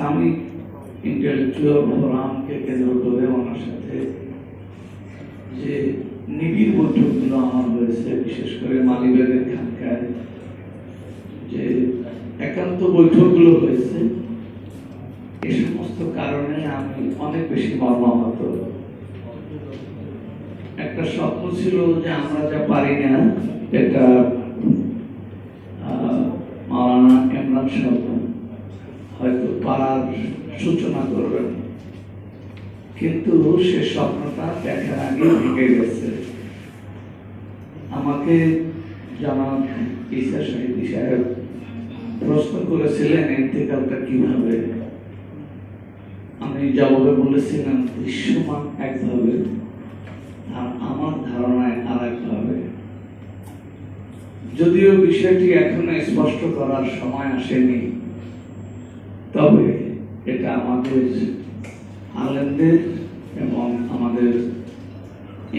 Islamic intellectual ফোরামকে কেন্দ্র করে ওনার সাথে যে নিবিড় বৈঠকগুলো আমার হয়েছে বিশেষ করে মালিবাগের খানকায় যে একান্ত বৈঠকগুলো হয়েছে এই সমস্ত কারণে আমি অনেক বেশি মর্মাহত। একটা স্বপ্ন ছিল যে আমরা যা পারি না, এটা মাওলানা ইমরান হয়তো পারার সূচনা করবেন। কিন্তু সে স্বপ্নটা দেখার আগে ভেঙে গেছে। আমাকে সাহিদি সাহেব প্রশ্ন করেছিলেন কীভাবে? আমি জবাবে বলেছিলাম, দৃশ্যমান একভাবে আর আমার ধারণায় আর একভাবে যদিও বিষয়টি এখনও স্পষ্ট করার সময় আসেনি তবে এটা আমাদের আলেমদের এবং আমাদের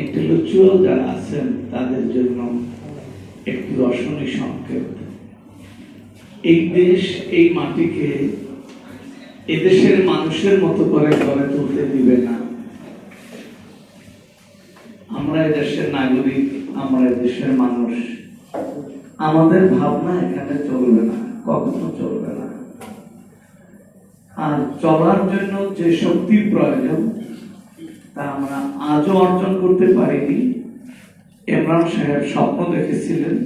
ইন্টেলেকচুয়াল যারা আছেন, তাদের জন্য একটি দর্শনী সংকেত। এই দেশ, এই মাটিকে এদেশের মানুষের মতো করে গড়ে তুলতে দিবে না। আমরা এদেশের নাগরিক, আমরা এদেশের মানুষ। আমাদের ভাবনা এখানে চলবে না, কখনো চলবে না। আর চলার জন্য যে শক্তির প্রয়োজন, তা আমরা আজও অর্জন করতে পারিনি। ইমরান সাহেব স্বপ্ন দেখেছিলেন।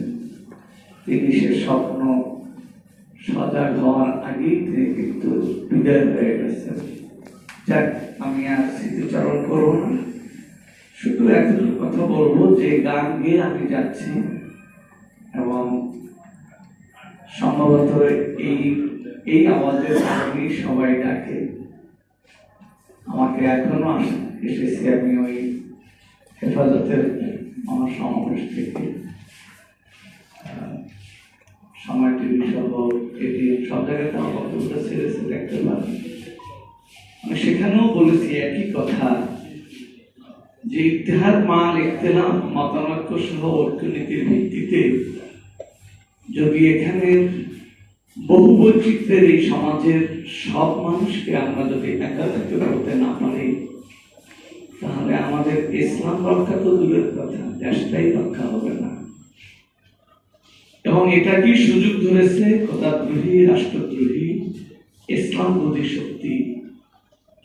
তিনি সে স্বপ্ন সজাগ হওয়ার আগেই তিনি কিন্তু বিদায় হয়ে গেছেন। যাক, আমি আর স্মৃতিচারণ করব না। শুধু এতটুকু কথা বলব যে গান গেয়ে আমি যাচ্ছি এবং সম্ভবত এই এই আওয়াজের কারণেই সবাই আমাকে এখনও এসেছি আমি ওই হেফাজতের আমার সমাবেশ থেকে। সময় টিভি সহ এটি সব জায়গাতে আমার বক্তব্যটা ছেড়েছে, দেখতে পারেন আমি সেখানেও বলেছি একই কথা, যে ইতিহাদ, মাল, ইখতিলাফ, মতানৈক্য সহ অর্থনীতির ভিত্তিতে যদি এখানে বহু বৈচিত্র্যের এই সমাজের সব মানুষকে আমরা যদি একাত্রিত করতে না পারি, তাহলে আমাদের ইসলাম রক্ষা তো দূরের কথা, দেশটাই রক্ষা হবে না। এবং এটা কি সুযোগ ধরেছে? খোদাদ্রোহী, রাষ্ট্রদ্রোহী ইসলামবাদী শক্তি,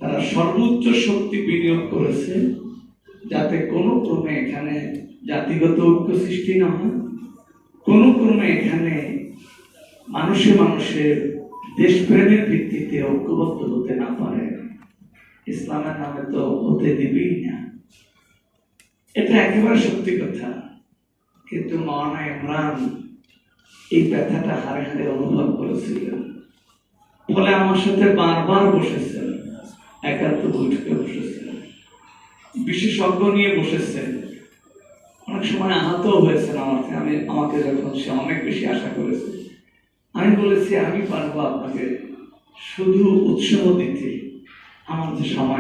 তারা সর্বোচ্চ শক্তি বিনিয়োগ করেছে যাতে কোনো ক্রমে এখানে জাতিগত ঐক্য সৃষ্টি না হয়, কোনো ক্রমে এখানে মানুষে মানুষের দেশপ্রেমের ভিত্তিতে ঐক্যবদ্ধ হতে না পারে, ইসলামের নামে তো হতে দিবেই না। এটা একেবারে সত্যি কথা। কিন্তু মহানা ইমরান এই ব্যথাটা হারে হারে অনুভব করেছিলেন। ফলে আমার সাথে বারবার বসেছেন একান্ত বৈঠকে বসেছেন, বিশেষজ্ঞ নিয়ে বসেছেন। অনেক সময় আহত হয়েছেন আমার থেকে। আমি, আমাকে যখন সে অনেক বেশি আশা করেছে। আমি বলেছি আমি পারব আপনাকে শুধু উৎসাহ দিতে। আমার যে সময়